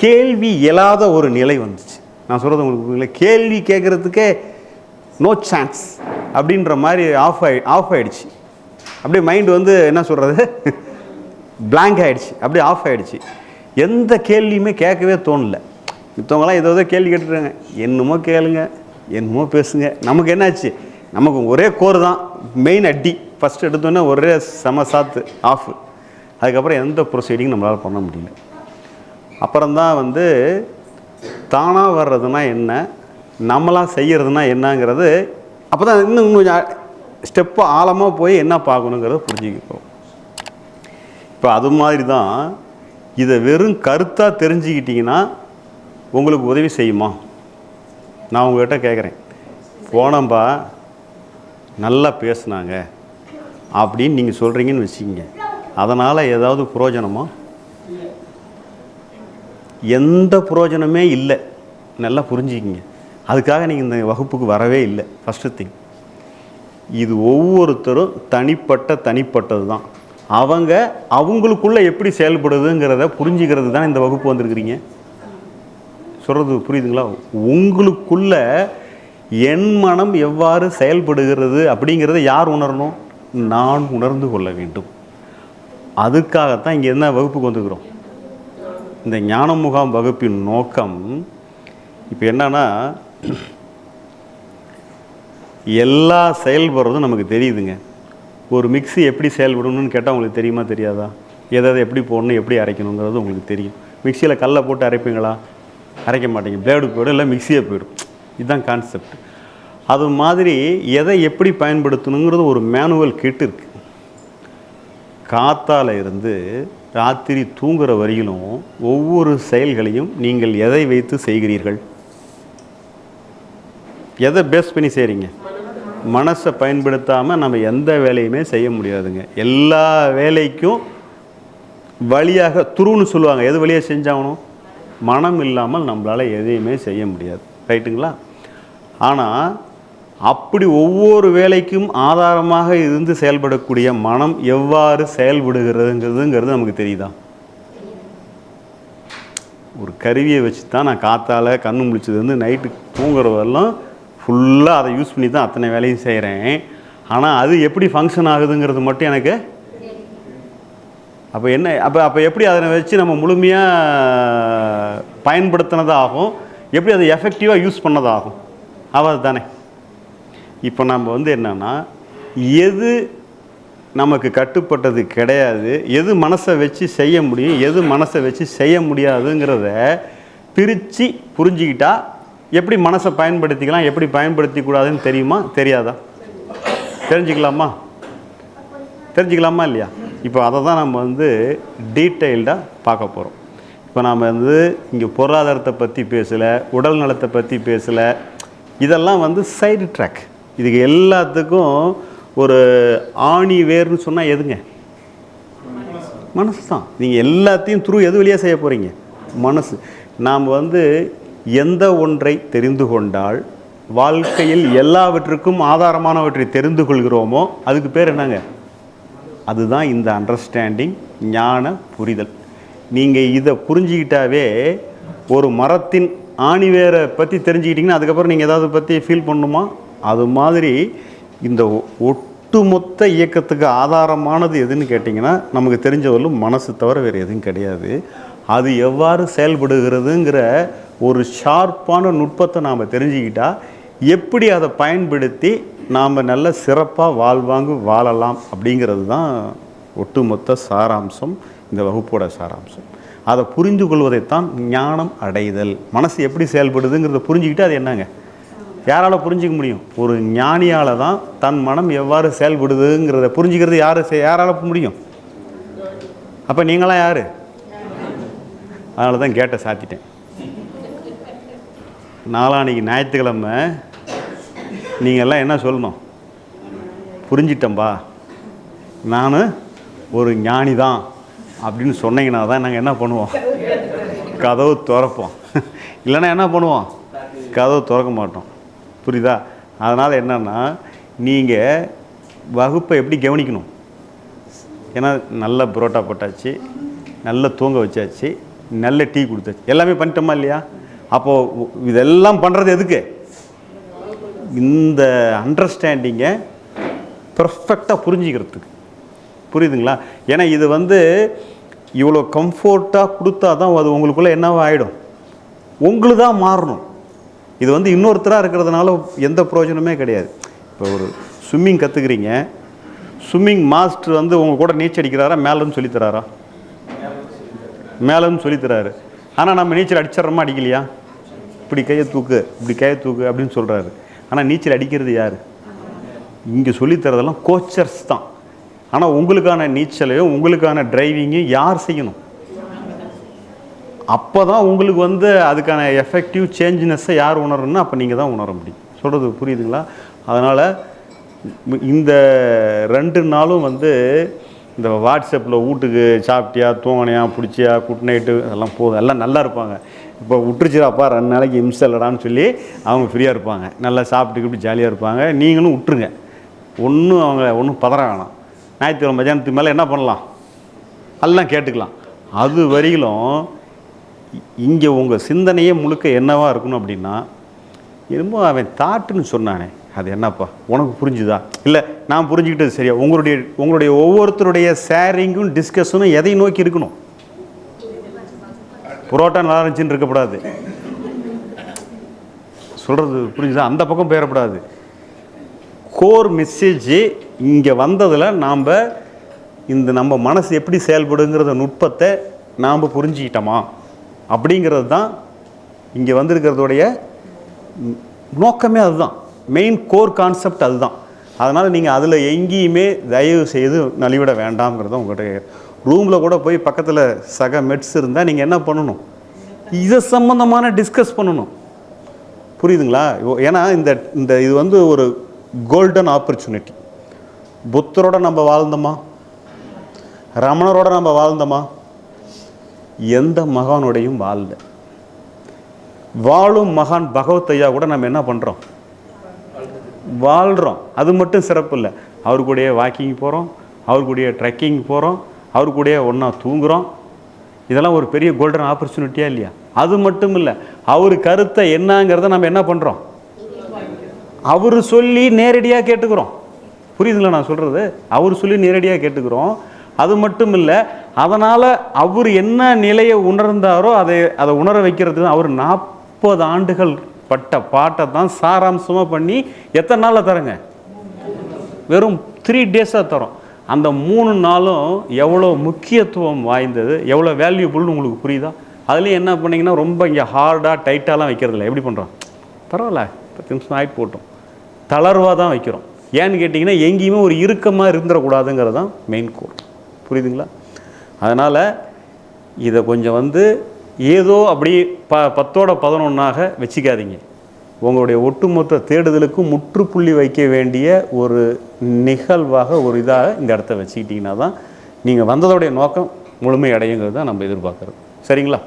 கேள்வி இயலாத ஒரு நிலை வந்துச்சு. நான் சொல்கிறது உங்களுக்கு புரியல கேள்வி கேட்குறதுக்கே நோ சான்ஸ் அப்படின்ற மாதிரி ஆஃப் ஆகி ஆஃப் ஆகிடுச்சு அப்படியே மைண்ட் வந்து என்ன சொல்கிறது பிளாங்க் ஆகிடுச்சு அப்படியே ஆஃப் ஆகிடுச்சு எந்த கேள்வியுமே கேட்கவே தோணல. மித்தவங்களாம் ஏதோ ஏதோ கேள்வி கேட்டுருக்காங்க. என்னமோ கேளுங்க என்னமோ பேசுங்க. நமக்கு என்னாச்சு? நமக்கு ஒரே கோர் தான். மெயின் அடி. ஃபஸ்ட் எடுத்தோன்னே ஒரே செம சாத்து ஆஃப் அதுக்கப்புறம் எந்த ப்ரொசீடிங் நம்மளால் பண்ண முடியல. அப்புறம்தான் வந்து தானாக வர்றதுனா என்ன? நம்மளாக செய்கிறதுனா என்னங்கிறது அப்போ தான் இன்னும் கொஞ்சம் ஸ்டெப்பு ஆழமாக போய் என்ன பார்க்கணுங்கிறத புரிஞ்சுக்கிறோம் இப்போ அது மாதிரி தான் இதை வெறும் கருத்தாக தெரிஞ்சுக்கிட்டிங்கன்னா உங்களுக்கு உதவி செய்யுமா? நான் உங்கள்கிட்ட கேட்குறேன் போனம்பா நல்லா பேசுனாங்க அப்படின்னு நீங்கள் சொல்கிறீங்கன்னு வச்சுக்கிங்க. அதனால் ஏதாவது புரோஜனமாக எந்த புரோஜனமே இல்லை. நல்லா புரிஞ்சுக்கிங்க. அதுக்காக நீங்கள் இந்த வகுப்புக்கு வரவே இல்லை. ஃபஸ்ட்டு திங் இது ஒவ்வொருத்தரும் தனிப்பட்ட தனிப்பட்டது தான். அவங்க அவங்களுக்குள்ளே எப்படி செயல்படுதுங்கிறத புரிஞ்சுக்கிறது தான் இந்த வகுப்பு வந்திருக்கிறீங்க? சொல்கிறது புரியுதுங்களா? உங்களுக்குள்ள என் மனம் எவ்வாறு செயல்படுகிறது அப்படிங்கிறத யார் உணரணும்? நான் உணர்ந்து கொள்ள வேண்டும். அதுக்காகத்தான் இங்கே என்ன வகுப்புக்கு வந்துக்கிறோம் இந்த ஞான முகாம் வகுப்பின் நோக்கம் இப்போ என்னன்னா எல்லா செயல்படுறதும் நமக்கு தெரியுதுங்க. ஒரு மிக்ஸி எப்படி செயல்படணும்னு கேட்டால் உங்களுக்கு தெரியுமா தெரியாதா? எதை எதை எப்படி போடணும் எப்படி அரைக்கணுங்கிறது உங்களுக்கு தெரியும். மிக்சியில் கல்லை போட்டு அரைப்பீங்களா? அரைக்க மாட்டீங்க. பிளேடு போயிடும் இல்லை மிக்சியே போயிடும். இதுதான் கான்செப்ட் அது மாதிரி எதை எப்படி பயன்படுத்தணுங்கிறது ஒரு மேனுவல் கிட் இருக்குது காத்தால் இருந்து ராத்திரி தூங்குற வரையிலும் ஒவ்வொரு செயல்களையும் நீங்கள் எதை வைத்து செய்கிறீர்கள்? எதை பேஸ் பண்ணி செய்கிறீங்க மனசை பயன்படுத்தாமல் நம்ம எந்த வேலையுமே செய்ய முடியாதுங்க. எல்லா வேலைக்கும் வழியாக துருன்னு சொல்லுவாங்க. எது வழியாக செஞ்சாகணும்? மனம் இல்லாமல் நம்மளால் எதையுமே செய்ய முடியாது. ரைட்டுங்களா? ஆனால் அப்படி ஒவ்வொரு வேலைக்கும் ஆதாரமாக இருந்து செயல்படக்கூடிய மனம் எவ்வாறு செயல்படுகிறதுங்கிறதுங்கிறது நமக்கு தெரியுதா? ஒரு கருவியை வச்சு தான் நான் காற்றால் கண்ணு முழிச்சது வந்து நைட்டு தூங்குற ஃபுல்லாக அதை யூஸ் பண்ணி தான் அத்தனை வேலையும் செய்கிறேன். ஆனால் அது எப்படி ஃபங்க்ஷன் ஆகுதுங்கிறது மட்டும் எனக்கு அப்போ என்ன அப்போ அப்போ எப்படி அதை வச்சு நம்ம முழுமையாக பயன்படுத்தினதாகும்? எப்படி அதை எஃபெக்டிவாக யூஸ் பண்ணதாகும்? அவது தானே இப்போ நம்ம வந்து என்னன்னா எது நமக்கு கட்டுப்பட்டது கிடையாது எது மனசை வச்சு செய்ய முடியும் எது மனசை வச்சு செய்ய முடியாதுங்கிறத பிரித்து புரிஞ்சுக்கிட்டா எப்படி மனசை பயன்படுத்திக்கலாம் எப்படி பயன்படுத்தி கூடாதுன்னு தெரியுமா தெரியாதா? தெரிஞ்சுக்கலாமா? தெரிஞ்சுக்கலாமா இல்லையா? இப்போ அதை தான் நம்ம வந்து டீட்டெயில்டாக பார்க்க போகிறோம் இப்போ நாம் வந்து இங்கே பொருளாதாரத்தை பற்றி பேசலை உடல் நலத்தை பற்றி பேசலை இதெல்லாம் வந்து சைடு ட்ராக். இதுக்கு எல்லாத்துக்கும் ஒரு ஆணி வேர்னு சொன்னால் எதுங்க? மனசு தான். நீங்கள் எல்லாத்தையும் த்ரூ எது வழியாக செய்ய போகிறீங்க மனசு. நாம் வந்து எந்த ஒன்றை தெரிந்து கொண்டால் வாழ்க்கையில் எல்லாவற்றுக்கும் ஆதாரமானவற்றை தெரிந்து கொள்கிறோமோ அதுக்கு பேர் என்னங்க? அதுதான் இந்த அண்டர்ஸ்டாண்டிங் ஞான புரிதல். நீங்கள் இதை புரிஞ்சுக்கிட்டாவே ஒரு மரத்தின் ஆணிவேரை பற்றி தெரிஞ்சுக்கிட்டிங்கன்னா அதுக்கப்புறம் நீங்கள் ஏதாவது பற்றி ஃபீல் பண்ணணுமா அது மாதிரி இந்த ஒ- ஒட்டுமொத்த இயக்கத்துக்கு ஆதாரமானது எதுன்னு கேட்டிங்கன்னா நமக்கு தெரிஞ்சவரையிலும் மனசு தவிர வேறு எதுவும் கிடையாது. அது எவ்வாறு செயல்படுகிறதுங்கிற ஒரு ஷார்ப்பான நுட்பத்தை நாம் தெரிஞ்சுக்கிட்டால் எப்படி அதை பயன்படுத்தி நாம் நல்ல சிறப்பாக வாழ்வாங்கு வாழலாம் அப்படிங்கிறது தான் ஒட்டுமொத்த சாராம்சம் இந்த வகுப்போட சாராம்சம். அதை புரிந்து கொள்வதைத்தான் ஞானம் அடைதல். மனசு எப்படி செயல்படுதுங்கிறத புரிஞ்சுக்கிட்டு அது என்னங்க? யாரால் புரிஞ்சிக்க முடியும்? ஒரு ஞானியால் தான் தன் மனம் எவ்வாறு செயல்படுதுங்கிறத புரிஞ்சுக்கிறது யார்? யாரால் முடியும்? அப்போ நீங்களாம் யார்? அதனால தான் கேட்டை சாத்திட்டேன். நாளான்னைக்கு ஞாயிற்றுக்கிழமை நீங்கள்லாம் என்ன சொல்லணும்? புரிஞ்சிட்டம்பா. நான் ஒரு ஞானி தான் அப்படின்னு சொன்னீங்கன்னா தான் நாங்கள் என்ன பண்ணுவோம்? கதவு திறப்போம். இல்லைன்னா என்ன பண்ணுவோம்? கதவு திறக்க மாட்டோம். புரியுதா? அதனால் என்னன்னா நீங்கள் வகுப்பை எப்படி கவனிக்கணும்? ஏன்னா நல்ல புரோட்டா போட்டாச்சு நல்ல தூங்க வச்சாச்சு நல்ல டீ கொடுத்தாச்சு எல்லாமே பண்ணிட்டோமா இல்லையா? அப்போது இதெல்லாம் பண்ணுறது எதுக்கு? இந்த அண்டர்ஸ்டாண்டிங்கை பர்ஃபெக்டாக புரிஞ்சுக்கிறதுக்கு. புரியுதுங்களா? ஏன்னா இது வந்து இவ்வளோ கம்ஃபர்ட்டாக கொடுத்தா தான் அது உங்களுக்குள்ளே என்னவாக ஆகிடும் உங்களுக்கு தான் மாறணும். இது வந்து இன்னொருத்தராக இருக்கிறதுனால எந்த பிரயோஜனமே கிடையாது. இப்போ ஒரு ஸ்விம்மிங் கற்றுக்குறீங்க ஸ்விம்மிங் மாஸ்டர் வந்து உங்கள் கூட நீச்சல் அடிக்கிறாரா மேலேருந்து சொல்லித் தராரா? மேலேருந்து சொல்லித் ஆனால் நம்ம நீச்சல் அடிச்சிட்றோமா அடிக்கலையா? இப்படி கையை தூக்கு இப்படி கையை தூக்கு அப்படின்னு சொல்கிறாரு ஆனால் நீச்சல் அடிக்கிறது யார்? இங்கே சொல்லித் தரதெல்லாம் கோச்சர்ஸ் தான். ஆனால் உங்களுக்கான நீச்சலையும் உங்களுக்கான டிரைவிங்கையும் யார் செய்யணும்? அப்போ தான் உங்களுக்கு வந்து அதுக்கான எஃபெக்டிவ் சேஞ்சினஸ்ஸை யார் உணரணும்னா அப்போ நீங்கள் தான் உணர முடியும். சொல்கிறது புரியுதுங்களா? அதனால் இந்த ரெண்டு நாளும் வந்து இந்த வாட்ஸ்அப்பில் வீட்டுக்கு சாப்பிட்டியா தூங்கினியா பிடிச்சியா குட் நைட்டு அதெல்லாம் போதும். எல்லாம் நல்லா இருப்பாங்க. இப்போ விட்டுருச்சுடாப்பா ரெண்டு நாளைக்கு இம்சை இல்லடான்னு சொல்லி அவங்க ஃப்ரீயாக இருப்பாங்க. நல்லா சாப்பிட்டு இப்படி ஜாலியாக இருப்பாங்க. நீங்களும் விட்டுருங்க. ஒன்றும் அவங்க ஒன்றும் பதற வேணாம். ஞாயிற்றுக்கிழமை மத்தியானத்துக்கு மேலே என்ன பண்ணலாம்? எல்லாம் கேட்டுக்கலாம். அது வரையிலும் இங்கே உங்கள் சிந்தனையே முழுக்க என்னவா இருக்கணும் அப்படின்னா என்னமோ அவன் தாட்டுன்னு சொன்னானே. அது என்னப்பா? உனக்கு புரிஞ்சுதா? இல்லை நான் புரிஞ்சுக்கிட்டது சரியா? உங்களுடைய உங்களுடைய ஒவ்வொருத்தருடைய ஷேரிங்கும் டிஸ்கஷனும் எதை நோக்கி இருக்கணும். புரோட்டா நல்லா இருந்துச்சுன்னு இருக்கக்கூடாது. சொல்கிறது புரிஞ்சுதா? அந்த பக்கம் போயிடக்கூடாது. கோர் மெசேஜு இங்கே வந்ததில் நாம் இந்த நம்ம மனசு எப்படி செயல்படுங்கிறத நுட்பத்தை நாம் புரிஞ்சுக்கிட்டோமா? அப்படிங்கிறது தான் இங்கே வந்திருக்கிறதுடைய நோக்கமே அதுதான். மெயின் கோர் கான்செப்ட் அதுதான். அதனால் நீங்கள் அதில் எங்கேயுமே தயவு செய்து நலிவிட வேண்டாம்ங்கிறத உங்கள்கிட்ட ரூமில் கூட போய் பக்கத்தில் சக மெட்ஸ் இருந்தால் நீங்கள் என்ன பண்ணணும்? இதை சம்மந்தமான டிஸ்கஸ் பண்ணணும். புரியுதுங்களா? ஓ- ஏன்னா இந்த இந்த இது வந்து ஒரு கோல்டன் ஆப்பர்ச்சுனிட்டி புத்தரோட நம்ம வாழ்ந்தோமா? ரமணரோட நம்ம வாழ்ந்தோமா? எந்த மகானோடையும் வாழல. வாழும் மகான் பகவத் ஐயா கூட நம்ம என்ன பண்ணுறோம் வாழ்கிறோம் அது மட்டும் சிறப்பு இல்லை. அவர் கூடயே வாக்கிங் போகிறோம் அவர் கூடயே ட்ரெக்கிங் போகிறோம் அவர் கூடயே ஒன்றா தூங்குகிறோம் இதெல்லாம் ஒரு பெரிய கோல்டன் ஆப்பர்ச்சுனிட்டியா இல்லையா? அது மட்டும் இல்லை அவர் கருத்தை என்னங்கிறத நம்ம என்ன பண்ணுறோம் அவர் சொல்லி நேரடியாக கேட்டுக்கிறோம். புரியுதுங்களா நான் சொல்கிறது அவர் சொல்லி நேரடியாக கேட்டுக்கிறோம். அது மட்டும் இல்லை அதனால் அவர் என்ன நிலையை உணர்ந்தாரோ அதை அதை உணர வைக்கிறது அவர் நாற்பது ஆண்டுகள் பட்ட பாட்டை தான் சாராம்சமாக பண்ணி எத்தனை நாளில் தரங்க? வெறும் த்ரீ டேஸாக தரோம். அந்த மூணு நாளும் எவ்வளோ முக்கியத்துவம் வாய்ந்தது எவ்வளோ வேல்யூபுள்னு உங்களுக்கு புரியுதா? அதுலேயும் என்ன பண்ணிங்கன்னா ரொம்ப இங்கே ஹார்டாக டைட்டாலாம் வைக்கிறதில்ல. எப்படி பண்ணுறோம் பரவாயில்ல பத்து நிமிஷம் ஆகிட்டு போட்டோம். தளர்வாக தான் வைக்கிறோம். ஏன்னு கேட்டிங்கன்னா எங்கேயுமே ஒரு இறுக்கமாக இருந்துடக்கூடாதுங்கிறது தான் மெயின் கோர் புரியுதுங்களா? அதனால் இதை கொஞ்சம் வந்து ஏதோ அப்படி ப பத்தோட பதினொன்றாக வச்சுக்காதீங்க. உங்களுடைய ஒட்டுமொத்த தேடுதலுக்கும் முற்றுப்புள்ளி வைக்க வேண்டிய ஒரு நிகழ்வாக ஒரு இதாக இந்த இடத்த வச்சுக்கிட்டிங்கன்னா தான் நீங்கள் வந்ததோடைய நோக்கம் முழுமை அடையுங்கிறது தான் நம்ம எதிர்பார்க்குறோம் சரிங்களா?